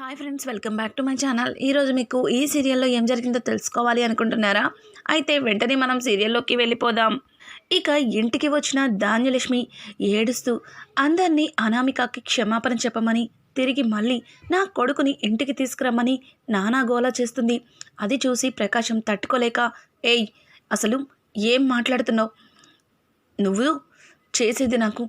Hi friends welcome back to my channel. ఈరోజు మీకు ఈ సీరియల్లో ఏం జరిగిందో తెలుసుకోవాలి అనుకుంటున్నారా? అయితే వెంటనే మనం సీరియల్లోకి వెళ్ళిపోదాం. ఇక ఇంటికి వచ్చిన ధాన్యలక్ష్మి ఏడుస్తూ అందరినీ అనామికకి క్షమాపణ చెప్పమని తిరిగి మళ్ళీ నా కొడుకుని ఇంటికి తీసుకురమ్మని నానా గోలా చేస్తుంది. అది చూసి ప్రకాశం తట్టుకోలేక ఏయ్ అసలు ఏం మాట్లాడుతున్నావు? నువ్వు చేసేది నాకు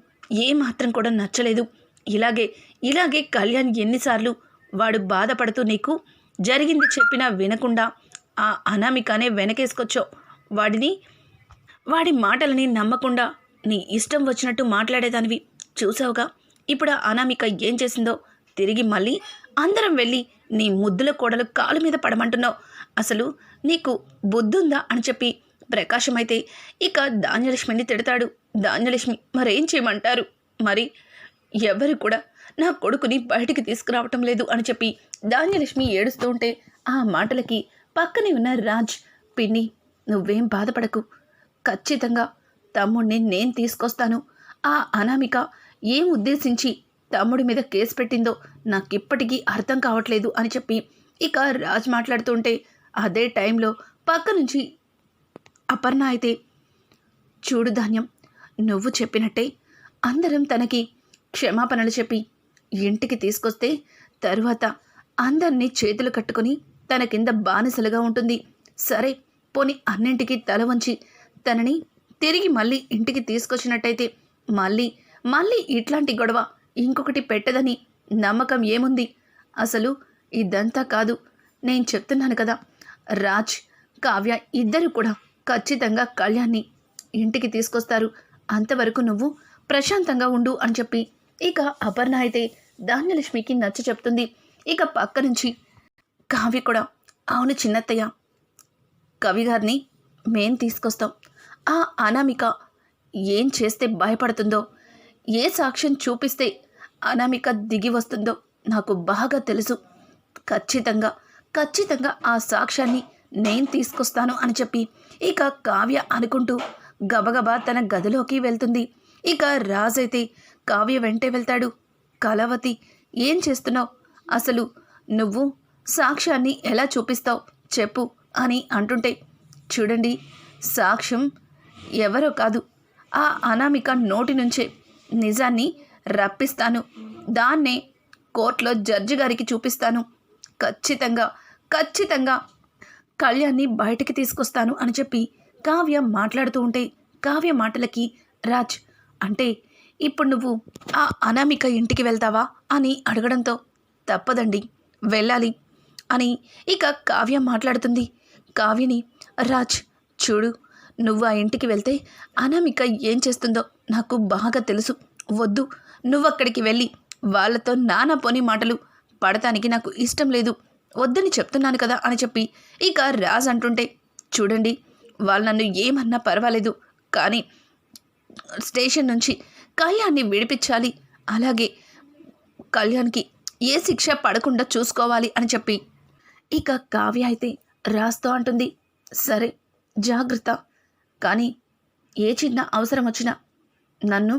ఏమాత్రం కూడా నచ్చలేదు. ఇలాగే ఇలాగే కళ్యాణ్ ఎన్నిసార్లు వాడు బాధపడుతూ నీకు జరిగింది చెప్పినా వినకుండా ఆ అనామికనే వెనకేసుకొచ్చావు. వాడిని వాడి మాటలని నమ్మకుండా నీ ఇష్టం వచ్చినట్టు మాట్లాడేదానివి చూసావుగా ఇప్పుడు ఆ అనామిక ఏం చేసిందో తిరిగి మళ్ళీ అందరం వెళ్ళి నీ ముద్దుల కోడలు కాలు మీద పడమంటున్నావు. అసలు నీకు బుద్ధుందా అని చెప్పి ప్రకాశం అయితే ఇక ధాన్యలక్ష్మిని తిడతాడు. ధాన్యలక్ష్మి మరేం చేయమంటారు? మరి ఎవరు కూడా నా కొడుకుని బయటికి తీసుకురావటం లేదు అని చెప్పి ధాన్యలక్ష్మి ఏడుస్తూ ఉంటే ఆ మాటలకి పక్కనే ఉన్న రాజ్ పిన్ని నువ్వేం బాధపడకు. ఖచ్చితంగా తమ్ముడిని నేను తీసుకొస్తాను. ఆ అనామిక ఏం ఉద్దేశించి తమ్ముడి మీద కేసు పెట్టిందో నాకిప్పటికీ అర్థం కావట్లేదు అని చెప్పి ఇక రాజ్ మాట్లాడుతుంటే అదే టైంలో పక్క నుంచి అపర్ణ అయితే చూడు ధాన్యం నువ్వు చెప్పినట్టే అందరం తనకి క్షమాపణలు చెప్పి ఇంటికి తీసుకొస్తే తరువాత అందరినీ చేతులు కట్టుకొని తన కింద బానిసలుగా ఉంటుంది. సరే పోని అన్నింటికి తల వంచి తనని తిరిగి మళ్ళీ ఇంటికి తీసుకొచ్చినట్టయితే మళ్ళీ మళ్ళీ ఇట్లాంటి గొడవ ఇంకొకటి పెట్టదని నమ్మకం ఏముంది? అసలు ఇదంతా కాదు. నేను చెప్తున్నాను కదా రాజ్ కావ్య ఇద్దరు కూడా ఖచ్చితంగా కళ్యాణ్ని ఇంటికి తీసుకొస్తారు. అంతవరకు నువ్వు ప్రశాంతంగా ఉండు అని చెప్పి. ఇక అపర్ణ అయితే ధాన్యలక్ష్మికి నచ్చ చెప్తుంది. ఇక పక్క నుంచి కావ్య కూడా అవును చిన్నత్తయ్య కవి గారిని మేం తీసుకొస్తాం. ఆ అనామిక ఏం చేస్తే భయపడుతుందో ఏ సాక్ష్యం చూపిస్తే అనామిక దిగి వస్తుందో నాకు బాగా తెలుసు. ఖచ్చితంగా ఖచ్చితంగా ఆ సాక్ష్యాన్ని నేను తీసుకొస్తాను అని చెప్పి ఇక కావ్య అనుకుంటూ గబగబా తన గదిలోకి వెళ్తుంది. ఇక రాజైతే కావ్య వెంటే వెళ్తాడు. కలవతి ఏం చేస్తున్నావు? అసలు నువ్వు సాక్ష్యాన్ని ఎలా చూపిస్తావు? చెప్పు అని అంటుంటే చూడండి సాక్ష్యం ఎవరో కాదు. ఆ అనామిక నోటి నుంచే నిజాన్ని రప్పిస్తాను. దాన్నే కోర్టులో జడ్జి గారికి చూపిస్తాను. ఖచ్చితంగా ఖచ్చితంగా కళ్యాణ్ని బయటికి తీసుకొస్తాను అని చెప్పి కావ్య మాట్లాడుతూ ఉంటే కావ్య మాటలకి రాజ్ అంటే ఇప్పుడు నువ్వు ఆ అనామిక ఇంటికి వెళ్తావా? అని అడగడంతో తప్పదండి వెళ్ళాలి అని ఇక కావ్య మాట్లాడుతుంది. కావ్యని రాజ్ చూడు నువ్వు ఆ ఇంటికి వెళ్తే అనామిక ఏం చేస్తుందో నాకు బాగా తెలుసు. వద్దు నువ్వు అక్కడికి వెళ్ళి వాళ్ళతో నానా పోని మాటలు. పడటానికి నాకు ఇష్టం లేదు. వద్దని చెప్తున్నాను కదా అని చెప్పి ఇక రాజ్ అంటుంటే చూడండి వాళ్ళు నన్ను ఏమన్నా పర్వాలేదు కానీ స్టేషన్ నుంచి కళ్యాణ్ని విడిపించాలి. అలాగే కళ్యాణ్కి ఏ శిక్ష పడకుండా చూసుకోవాలి అని చెప్పి. ఇక కావ్య అయితే రాస్తూ అంటుంది సరే జాగ్రత్త. కానీ ఏ చిన్న అవసరం వచ్చినా నన్ను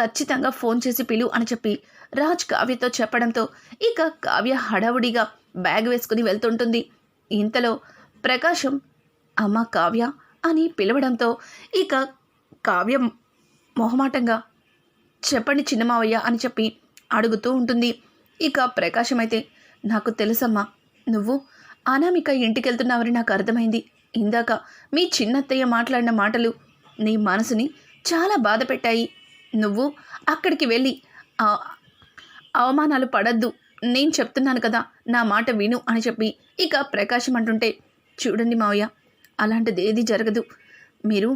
ఖచ్చితంగా ఫోన్ చేసి పిలు అని చెప్పి రాజ్ కావ్యతో చెప్పడంతో ఇక కావ్య హడావుడిగా బ్యాగ్ వేసుకుని వెళ్తుంటుంది. ఇంతలో ప్రకాశం అమ్మ కావ్య అని పిలవడంతో ఇక కావ్య మొహమాటంగా చెప్పండి చిన్నమావయ్య అని చెప్పి అడుగుతూ ఉంటుంది. ఇక ప్రకాశం అయితే నాకు తెలుసమ్మా నువ్వు అనామిక ఇంటికి వెళ్తున్నావని నాకు అర్థమైంది. ఇందాక మీ చిన్నత్తయ్య మాట్లాడిన మాటలు నీ మనసుని చాలా బాధ పెట్టాయి. నువ్వు అక్కడికి వెళ్ళి అవమానాలు పడద్దు. నేను చెప్తున్నాను కదా నా మాట విను అని చెప్పి ఇక ప్రకాశం అంటుంటే చూడండి మావయ్య అలాంటిది ఏది జరగదు. మీరు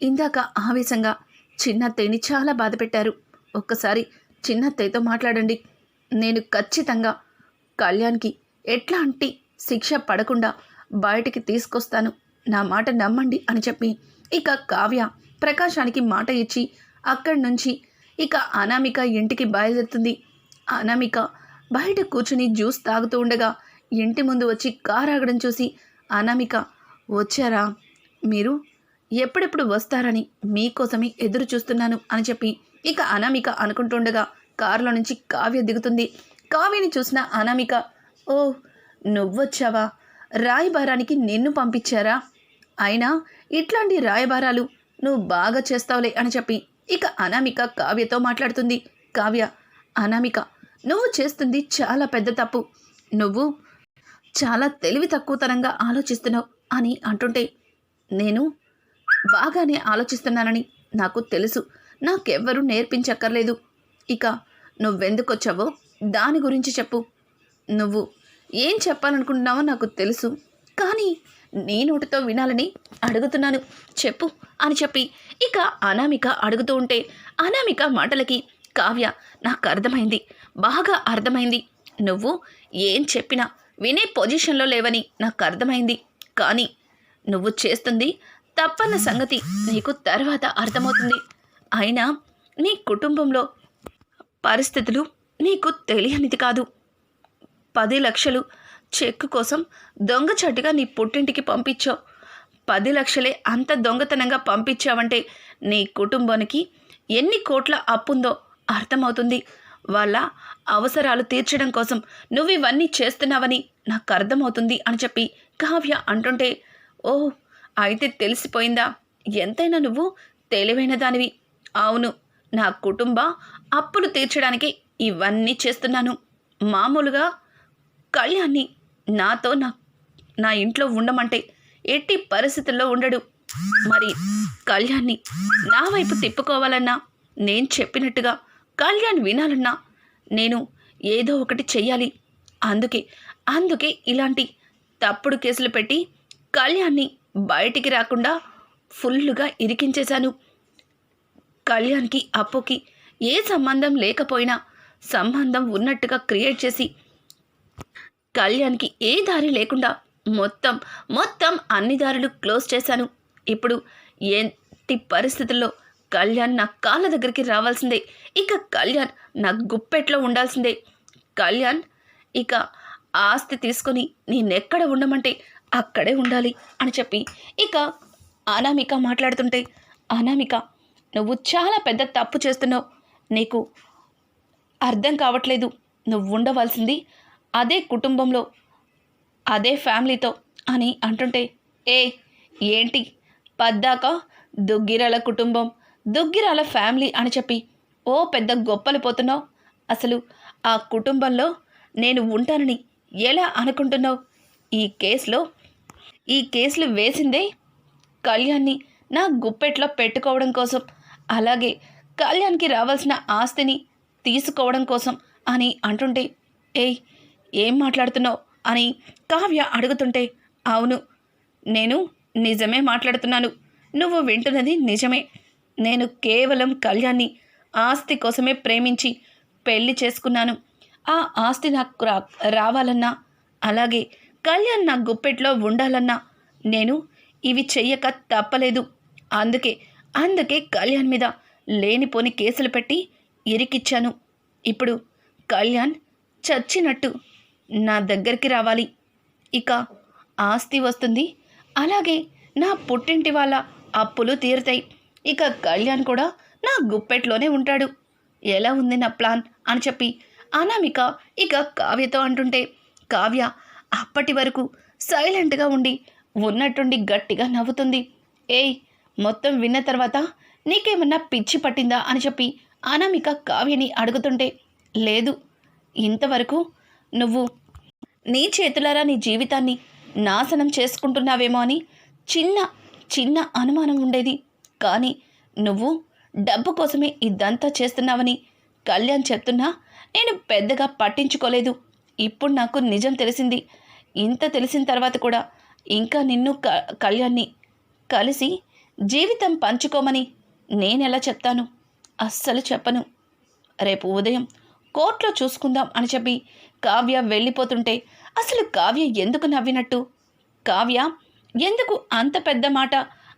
ఇందాక ఆవేశంగా చిన్నత్తయ్యని చాలా బాధ పెట్టారు. ఒక్కసారి చిన్నత్తయ్యతో మాట్లాడండి. నేను ఖచ్చితంగా కళ్యాణ్కి ఎట్లాంటి శిక్ష పడకుండా బయటికి తీసుకొస్తాను. నా మాట నమ్మండి అని చెప్పి ఇక కావ్య ప్రకాశానికి మాట ఇచ్చి అక్కడి నుంచి ఇక అనామిక ఇంటికి బయలుదేరుతుంది. అనామిక బయట కూర్చుని జ్యూస్ తాగుతూ ఉండగా ఇంటి ముందు వచ్చి కారు ఆగడం చూసి అనామిక వచ్చారా? మీరు ఎప్పుడెప్పుడు వస్తారని మీకోసమే ఎదురు చూస్తున్నాను అని చెప్పి ఇక అనామిక అనుకుంటుండగా కారులో నుంచి కావ్య దిగుతుంది. కావ్యని చూసిన అనామిక ఓ నువ్వొచ్చావా? రాయబారానికి నిన్ను పంపించారా? అయినా ఇట్లాంటి రాయబారాలు నువ్వు బాగా చేస్తావులే అని చెప్పి ఇక అనామిక కావ్యతో మాట్లాడుతుంది. కావ్య అనామిక నువ్వు చేస్తుంది చాలా పెద్ద తప్పు. నువ్వు చాలా తెలివి తక్కువతనంగా ఆలోచిస్తున్నావు అని అంటుంటే నేను బాగానే ఆలోచిస్తున్నానని నాకు తెలుసు. నాకెవ్వరూ నేర్పించక్కర్లేదు. ఇక నువ్వెందుకొచ్చావో దాని గురించి చెప్పు. నువ్వు ఏం చెప్పాలనుకుంటున్నావో నాకు తెలుసు. కానీ నీ నోటితో వినాలని అడుగుతున్నాను. చెప్పు అని చెప్పి ఇక అనామిక అడుగుతూ ఉంటే అనామిక మాటలకి కావ్య నాకు అర్థమైంది. బాగా అర్థమైంది. నువ్వు ఏం చెప్పినా వినే పొజిషన్లో లేవని నాకు అర్థమైంది. కానీ నువ్వు చేస్తుంది తప్పన్న సంగతి నీకు తర్వాత అర్థమవుతుంది. అయినా నీ కుటుంబంలో పరిస్థితులు నీకు తెలియనిది కాదు. పది లక్షలు చెక్కు కోసం దొంగచాటుగా నీ పుట్టింటికి పంపించావు. పది లక్షలే అంత దొంగతనంగా పంపించావంటే నీ కుటుంబానికి ఎన్ని కోట్ల అప్పుందో అర్థమవుతుంది. వాళ్ళ అవసరాలు తీర్చడం కోసం నువ్వు ఇవన్నీ చేస్తున్నావని నాకు అర్థమవుతుంది అని చెప్పి కావ్య అంటుంటే ఓ అయితే తెలిసిపోయిందా? ఎంతైనా నువ్వు తెలివైన దానివి. అవును నా కుటుంబ అప్పులు తీర్చడానికి ఇవన్నీ చేస్తున్నాను. మామూలుగా కళ్యాణ్ని నాతో నా నా ఇంట్లో ఉండమంటే ఎట్టి పరిస్థితుల్లో ఉండడు. మరి కళ్యాణ్ని నా వైపు తిప్పుకోవాలన్నా నేను చెప్పినట్టుగా కళ్యాణ్ వినాలన్నా నేను ఏదో ఒకటి చెయ్యాలి. అందుకే అందుకే ఇలాంటి తప్పుడు కేసులు పెట్టి కళ్యాణ్ని బయటికి రాకుండా ఫుల్లుగా ఇరికించేశాను. కళ్యాణ్కి అప్పుకి ఏ సంబంధం లేకపోయినా సంబంధం ఉన్నట్టుగా క్రియేట్ చేసి కళ్యాణ్కి ఏ దారి లేకుండా మొత్తం మొత్తం అన్ని దారులు క్లోజ్ చేశాను. ఇప్పుడు ఏంటి పరిస్థితుల్లో కళ్యాణ్ నా కాళ్ళ దగ్గరికి రావాల్సిందే? ఇక కళ్యాణ్ నా గుప్పెట్లో ఉండాల్సిందే. కళ్యాణ్ ఇక ఆస్తి తీసుకొని నేనెక్కడ ఉండమంటే అక్కడే ఉండాలి అని చెప్పి ఇక అనామిక మాట్లాడుతుంటే అనామిక నువ్వు చాలా పెద్ద తప్పు చేస్తున్నావు. నీకు అర్థం కావట్లేదు. నువ్వు ఉండవలసింది అదే కుటుంబంలో అదే ఫ్యామిలీతో అని అంటుంటే ఏ ఏంటి? పద్దాక దుగ్గిరాల కుటుంబం దుగ్గిరాల ఫ్యామిలీ అని చెప్పి ఓ పెద్ద గొప్పలు పోతున్నావు. అసలు ఆ కుటుంబంలో నేను ఉంటానని ఎలా అనుకుంటున్నావు? ఈ కేసులో ఈ కేసులు వేసిందే కళ్యాణ్ని నా గుప్పెట్లో పెట్టుకోవడం కోసం. అలాగే కళ్యాణ్కి రావాల్సిన ఆస్తిని తీసుకోవడం కోసం అని అంటుంటే ఏయ్ ఏం మాట్లాడుతున్నావు? అని కావ్య అడుగుతుంటే అవును నేను నిజమే మాట్లాడుతున్నాను. నువ్వు వింటున్నది నిజమే. నేను కేవలం కళ్యాణ్ని ఆస్తి కోసమే ప్రేమించి పెళ్ళి చేసుకున్నాను. ఆ ఆస్తి నాకు రా రావాలన్నా అలాగే కళ్యాణ్ నా గుప్పెట్లో ఉండాలన్నా నేను ఇవి చెయ్యక తప్పలేదు. అందుకే అందుకే కళ్యాణ్ మీద లేనిపోని కేసులు పెట్టి ఇరికిచ్చాను. ఇప్పుడు కళ్యాణ్ చచ్చినట్టు నా దగ్గరికి రావాలి. ఇక ఆస్తి వస్తుంది. అలాగే నా పుట్టింటి వాళ్ళ అప్పులు తీరుతాయి. ఇక కళ్యాణ్ కూడా నా గుప్పెట్లోనే ఉంటాడు. ఎలా ఉంది నా ప్లాన్? అని చెప్పి అనామిక ఇక కావ్యతో అంటుంటే కావ్య అప్పటి వరకు సైలెంట్గా ఉండి ఉన్నట్టుండి గట్టిగా నవ్వుతుంది. ఏయ్ మొత్తం విన్న తర్వాత నీకేమన్నా పిచ్చి పట్టిందా అని చెప్పి అనామిక కావ్యని అడుగుతుంటే లేదు ఇంతవరకు నువ్వు నీ చేతులారా నీ జీవితాన్ని నాశనం చేసుకుంటున్నావేమో అని చిన్న చిన్న అనుమానం ఉండేది. కానీ నువ్వు డబ్బు కోసమే ఇదంతా చేస్తున్నావని కళ్యాణ్ చెప్తున్నా నేను పెద్దగా పట్టించుకోలేదు. ఇప్పుడు నాకు నిజం తెలిసింది. ఇంత తెలిసిన తర్వాత కూడా ఇంకా నిన్ను క కళ్యాణ్ని కలిసి జీవితం పంచుకోమని నేనెలా చెప్తాను? అస్సలు చెప్పను. రేపు ఉదయం కోర్టులో చూసుకుందాం అని చెప్పి కావ్య వెళ్ళిపోతుంటే అసలు కావ్య ఎందుకు నవ్వినట్టు? కావ్య ఎందుకు అంత పెద్ద మాట?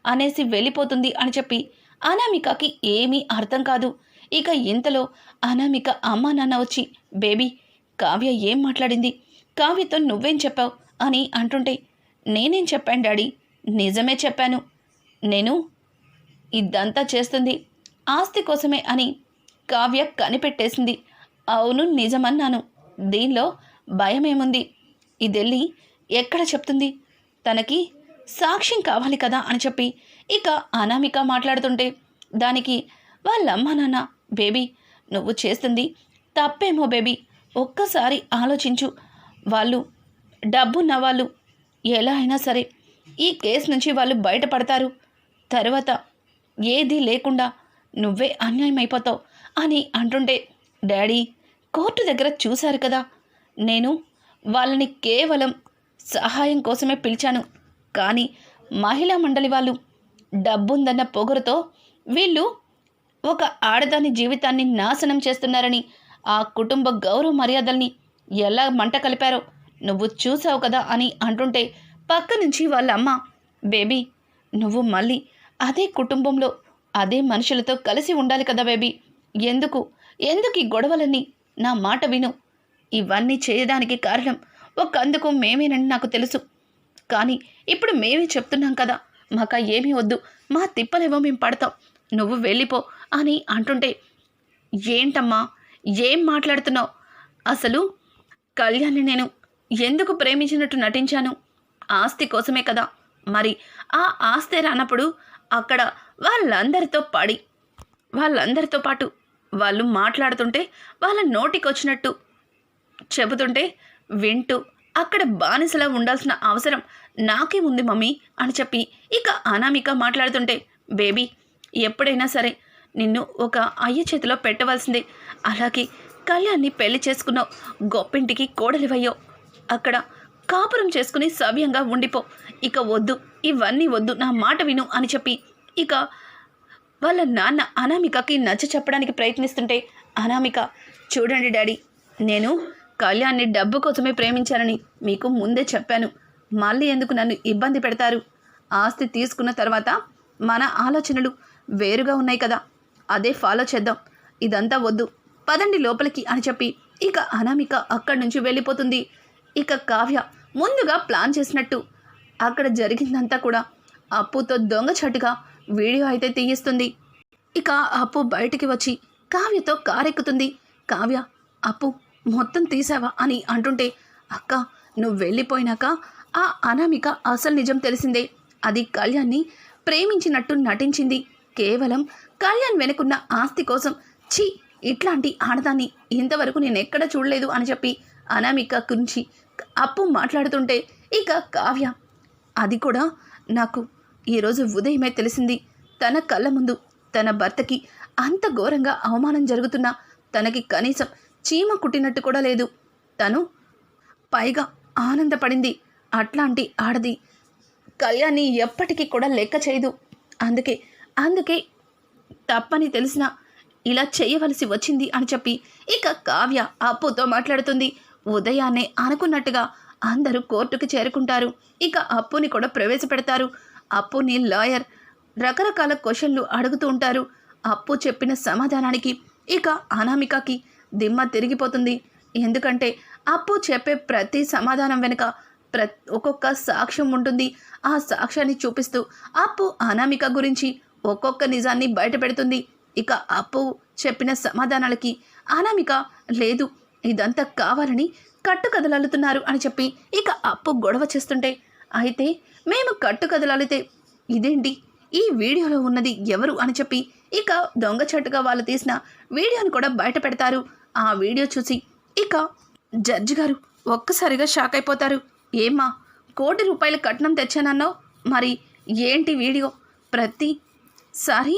అనేసి వెళ్ళిపోతుంది అని చెప్పి అనామికకి ఏమీ అర్థం కాదు. ఇక ఇంతలో అనామిక అమ్మ నాన్న వచ్చి బేబీ కావ్య ఏం మాట్లాడింది? కావ్యతో నువ్వేం చెప్పావు? అని అంటుంటే నేనేం చెప్పాను డాడీ? నిజమే చెప్పాను. నేను ఇదంతా చేస్తుంది ఆస్తి కోసమే అని కావ్య కనిపెట్టేసింది. అవును నిజమన్నాను. దీనిలో భయమేముంది? ఇదెళ్ళి ఎక్కడ చెప్తుంది? తనకి సాక్ష్యం కావాలి కదా అని చెప్పి ఇక అనామిక మాట్లాడుతుంటే దానికి వాళ్ళమ్మ నాన్న బేబీ నువ్వు చేస్తుంది తప్పేమో బేబీ ఒక్కసారి ఆలోచించు. వాళ్ళు డబ్బున్న వాళ్ళు ఎలా అయినా సరే ఈ కేసు నుంచి వాళ్ళు బయటపడతారు. తర్వాత ఏది లేకుండా నువ్వే అన్యాయం అయిపోతావు అని అంటుంటే డాడీ కోర్టు దగ్గర చూశారు కదా నేను వాళ్ళని కేవలం సహాయం కోసమే పిలిచాను. కానీ మహిళా మండలి వాళ్ళు డబ్బుందన్న పొగరుతో వీళ్ళు ఒక ఆడదాని జీవితాన్ని నాశనం చేస్తున్నారని ఆ కుటుంబ గౌరవ మర్యాదల్ని ఎలా మంట కలిపారో నువ్వు చూసావు కదా అని అంటుంటే పక్క నుంచి వాళ్ళ అమ్మ బేబీ నువ్వు మళ్ళీ అదే కుటుంబంలో అదే మనుషులతో కలిసి ఉండాలి కదా బేబీ. ఎందుకు? ఎందుకు ఈ గొడవలన్నీ? నా మాట విను. ఇవన్నీ చేయడానికి కారణం ఒకందుకు మేమేనని నాకు తెలుసు. కానీ ఇప్పుడు మేమే చెప్తున్నాం కదా మాక ఏమీ వద్దు. మా తిప్పలేవో మేము పడతాం. నువ్వు వెళ్ళిపో అని అంటుంటే ఏంటమ్మా? ఏం మాట్లాడుతున్నావు? అసలు కళ్యాణ్ని నేను ఎందుకు ప్రేమించినట్టు నటించాను? ఆస్తి కోసమే కదా. మరి ఆ ఆస్తి రానప్పుడు అక్కడ వాళ్ళందరితో పడి వాళ్ళందరితో పాటు వాళ్ళు మాట్లాడుతుంటే వాళ్ళ నోటికొచ్చినట్టు చెబుతుంటే వింటూ అక్కడ బానిసలా ఉండాల్సిన అవసరం నాకే ఉంది మమ్మీ అని చెప్పి ఇక అనామిక మాట్లాడుతుంటే బేబీ ఎప్పుడైనా సరే నిన్ను ఒక అయ్య చేతిలో పెట్టవలసిందే. అలాగే కళ్యాణ్ని పెళ్ళి చేసుకున్నావు గొప్పింటికి కోడలివయ్యో. అక్కడ కాపురం చేసుకుని సవ్యంగా ఉండిపో. ఇక వద్దు ఇవన్నీ వద్దు నా మాట విను అని చెప్పి ఇక వాళ్ళ నాన్న అనామికకి నచ్చ చెప్పడానికి ప్రయత్నిస్తుంటే అనామిక చూడండి డాడీ నేను కళ్యాణ్ని డబ్బు కోసమే ప్రేమించానని మీకు ముందే చెప్పాను. మళ్ళీ ఎందుకు నన్ను ఇబ్బంది పెడతారు? ఆస్తి తీసుకున్న తర్వాత మన ఆలోచనలు వేరుగా ఉన్నాయి కదా. అదే ఫాలో చేద్దాం. ఇదంతా వద్దు పదండి లోపలికి అని చెప్పి ఇక అనామిక అక్కడి నుంచి వెళ్ళిపోతుంది. ఇక కావ్య ముందుగా ప్లాన్ చేసినట్టు. అక్కడ జరిగిందంతా కూడా అప్పుతో దొంగచాటుగా వీడియో అయితే తీయిస్తుంది. ఇక అప్పు బయటికి వచ్చి కావ్యతో కారెక్కుతుంది. కావ్య అప్పు మొత్తం తీసావా? అని అంటుంటే అక్క నువ్వు వెళ్ళిపోయినాక ఆ అనామిక అసలు నిజం తెలిసిందే. అది కళ్యాణ్ని ప్రేమించినట్టు నటించింది. కేవలం కళ్యాణ్ వెనుకున్న ఆస్తి కోసం ఛీ ఇట్లాంటి ఆడదాన్ని ఇంతవరకు నేను ఎక్కడ చూడలేదు అని చెప్పి అనామిక గురించి అప్పు మాట్లాడుతుంటే ఇక కావ్య అది కూడా నాకు ఈరోజు ఉదయమే తెలిసింది. తన కళ్ళ ముందు తన భర్తకి అంత ఘోరంగా అవమానం జరుగుతున్నా తనకి కనీసం చీమ కుట్టినట్టు కూడా లేదు. తను పైగా ఆనందపడింది. అట్లాంటి ఆడది కళ్యాణ్ని ఎప్పటికీ కూడా లెక్క చేయదు. అందుకే అందుకే తప్పని తెలిసిన ఇలా చేయవలసి వచ్చింది అని చెప్పి ఇక కావ్య అప్పుతో మాట్లాడుతుంది. ఉదయాన్నే అనుకున్నట్టుగా అందరూ కోర్టుకు చేరుకుంటారు. ఇక అప్పుని కూడా ప్రవేశపెడతారు. అప్పుని లాయర్ రకరకాల క్వశ్చన్లు అడుగుతూ ఉంటారు. అప్పు చెప్పిన సమాధానానికి ఇక అనామికకి దిమ్మ తిరిగిపోతుంది. ఎందుకంటే అప్పు చెప్పే ప్రతి సమాధానం వెనుక ప్ర ఒక్కొక్క సాక్ష్యం ఉంటుంది. ఆ సాక్ష్యాన్ని చూపిస్తూ అప్పు అనామిక గురించి ఒక్కొక్క నిజాన్ని బయటపెడుతుంది. ఇక అప్పు చెప్పిన సమాధానాలకి అనామిక లేదు. ఇదంతా కావాలని కట్టుకదలాలుతున్నారు అని చెప్పి ఇక అప్పు గొడవ చేస్తుంటే అయితే మేము కట్టుకదలాలితే ఇదేంటి? ఈ వీడియోలో ఉన్నది ఎవరు అని చెప్పి ఇక దొంగచాటుగా వాళ్ళు తీసిన వీడియోని కూడా బయట పెడతారు. ఆ వీడియో చూసి ఇక జడ్జి గారు ఒక్కసారిగా షాక్ అయిపోతారు. ఏమ్మా కోటి రూపాయల కట్నం తెచ్చానన్నావు? మరి ఏంటి వీడియో? ప్రతిసారి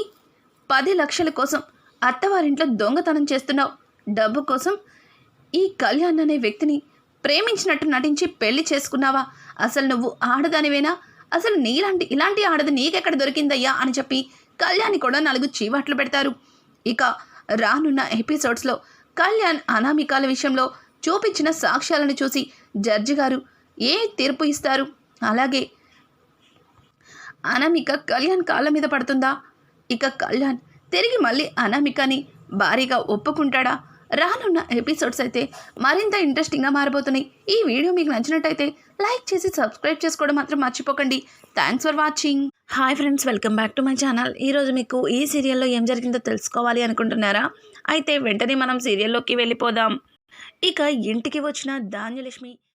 పది లక్షల కోసం అత్తవారింట్లో దొంగతనం చేస్తున్నావు. డబ్బు కోసం ఈ కళ్యాణ్ అనే వ్యక్తిని ప్రేమించినట్టు నటించి పెళ్ళి చేసుకున్నావా? అసలు నువ్వు ఆడదానివేనా? అసలు నీలాంటి ఇలాంటి ఆడది నీకెక్కడ దొరికిందయ్యా? అని చెప్పి కళ్యాణ్ కూడా నాలుగు చీవాట్లు పెడతారు. ఇక రానున్న ఎపిసోడ్స్లో కళ్యాణ్ అనామికాల విషయంలో చూపించిన సాక్ష్యాలను చూసి జడ్జి గారు ఏ తీర్పు ఇస్తారు? అలాగే అనామిక కళ్యాణ్ కాళ్ళ మీద పడుతుందా? ఇక కళ్యాణ్ తిరిగి మళ్ళీ అనామికని భారీగా ఒప్పుకుంటాడా? రానున్న ఎపిసోడ్స్ అయితే మరింత ఇంట్రెస్టింగ్గా మారబోతున్నాయి. ఈ వీడియో మీకు నచ్చినట్టయితే లైక్ చేసి సబ్స్క్రైబ్ చేసుకోవడం మాత్రం మర్చిపోకండి. Thanks for watching hi friends welcome back to my channel ఈరోజు మీకు ఈ సీరియల్లో ఏం జరిగిందో తెలుసుకోవాలి అనుకుంటున్నారా? అయితే వెంటనే మనం సీరియల్లోకి వెళ్ళిపోదాం. ఇక ఇంటికి వచ్చిన ధాన్యలక్ష్మి